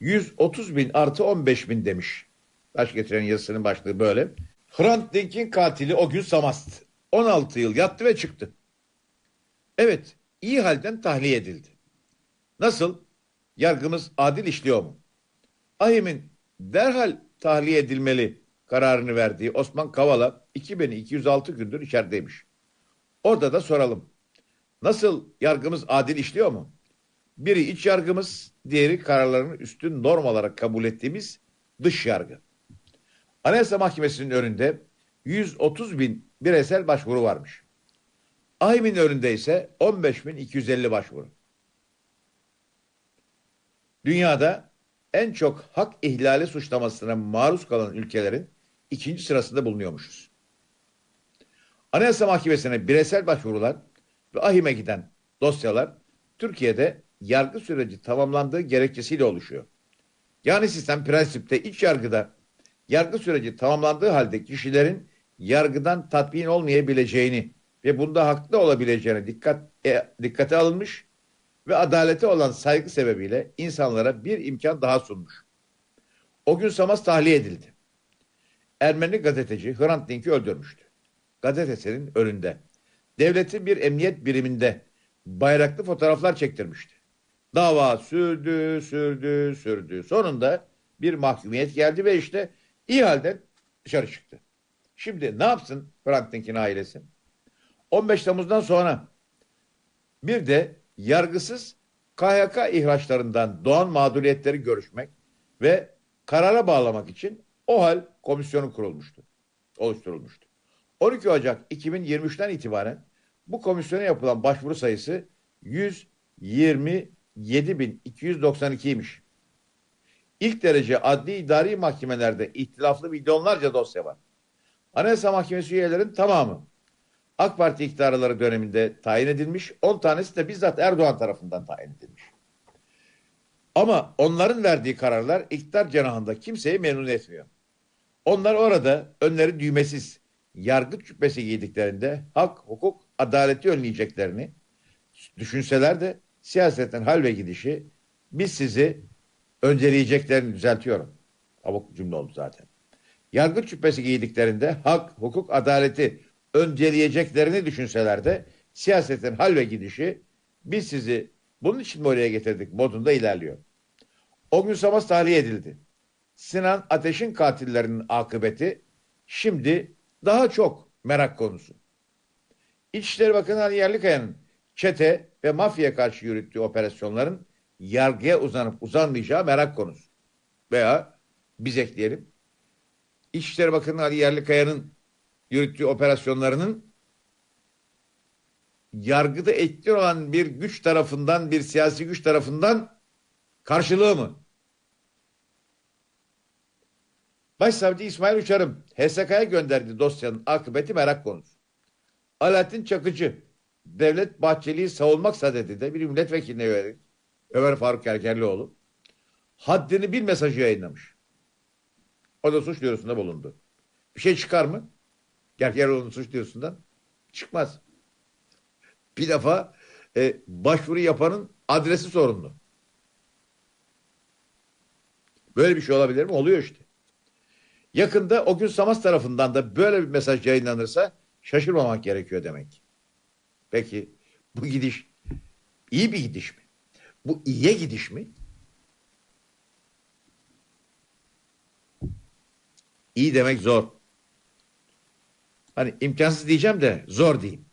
130 bin artı 15 bin demiş. Baş getiren yazısının başlığı böyle. Hrant Dink'in katili o gün Samast. 16 yıl yattı ve çıktı. Evet, iyi halden tahliye edildi. Nasıl? Yargımız adil işliyor mu? Ahim'in derhal tahliye edilmeli kararını verdiği Osman Kavala 2206 gündür içerideymiş. Orada da soralım. Nasıl yargımız adil işliyor mu? Biri iç yargımız, diğeri kararlarının üstün norm olarak kabul ettiğimiz dış yargı. Anayasa Mahkemesi'nin önünde 130 bin bireysel başvuru varmış. AİM'in önünde ise 15.250 başvuru. Dünyada en çok hak ihlali suçlamasına maruz kalan ülkelerin ikinci sırasında bulunuyormuşuz. Anayasa Mahkemesi'ne bireysel başvurular ve ahime giden dosyalar Türkiye'de yargı süreci tamamlandığı gerekçesiyle oluşuyor. Yani sistem prensipte iç yargıda yargı süreci tamamlandığı halde kişilerin yargıdan tatmin olmayabileceğini ve bunda haklı olabileceğine dikkat e, dikkate alınmış ve adalete olan saygı sebebiyle insanlara bir imkan daha sunmuş. O gün Samas tahliye edildi. Ermeni gazeteci Hrant Dink'i öldürmüştü. Gazetesinin önünde. Devletin bir emniyet biriminde bayraklı fotoğraflar çektirmişti. Dava sürdü, sürdü, sürdü. Sonunda bir mahkumiyet geldi ve işte iyi halden dışarı çıktı. Şimdi ne yapsın Hrant Dink'in ailesi? 15 Temmuz'dan sonra bir de yargısız KHK ihraçlarından doğan mağduriyetleri görüşmek ve karara bağlamak için OHAL komisyonu kurulmuştu. Oluşturulmuştu. 12 Ocak 2023'ten itibaren bu komisyona yapılan başvuru sayısı 127.292'ymiş. İlk derece adli idari mahkemelerde ihtilaflı milyonlarca dosya var. Anayasa Mahkemesi üyelerin tamamı AK Parti iktidarları döneminde tayin edilmiş. 10 tanesi de bizzat Erdoğan tarafından tayin edilmiş. Ama onların verdiği kararlar iktidar cenahında kimseyi memnun etmiyor. Onlar orada önleri düğmesiz, yargıç cübbesi giydiklerinde hak, hukuk, adaleti önleyeceklerini düşünseler de siyasetten hal ve gidişi biz sizi önceleyeceklerini düzeltiyorum. Abuk cümle oldu zaten. Yargıç cübbesi giydiklerinde hak, hukuk, adaleti önceleyeceklerini düşünseler de siyasetin hal ve gidişi biz sizi bunun için mi oraya getirdik modunda ilerliyor. O gün Samas tahliye edildi. Sinan Ateş'in katillerinin akıbeti şimdi daha çok merak konusu. İçişleri Bakanı Ali Yerlikaya'nın çete ve mafya karşı yürüttüğü operasyonların yargıya uzanıp uzanmayacağı merak konusu. Veya biz ekleyelim. İçişleri Bakanı Ali Yerlikaya'nın yürüttüğü operasyonlarının yargıda etkin olan bir güç tarafından, bir siyasi güç tarafından karşılığı mı? Başsavcı İsmail Uçar'ın HSK'ya gönderdiği dosyanın akıbeti merak konusu. Alaaddin Çakıcı, Devlet Bahçeli'yi savunmak sadedinde bir milletvekiline yönelik Ömer Faruk Erkerlioğlu haddini bil mesajı yayınlamış. O da suç duyurusunda bulundu. Bir şey çıkar mı? Gergeroğlu'nun suç duyurusundan çıkmaz. Bir defa e, başvuru yapanın adresi sorunlu. Böyle bir şey olabilir mi? Oluyor işte. Yakında o gün Samas tarafından da böyle bir mesaj yayınlanırsa şaşırmamak gerekiyor demek. Peki bu gidiş iyi bir gidiş mi? Bu iyiye gidiş mi? İyi demek zor. Hani imkansız diyeceğim de zor diyeyim.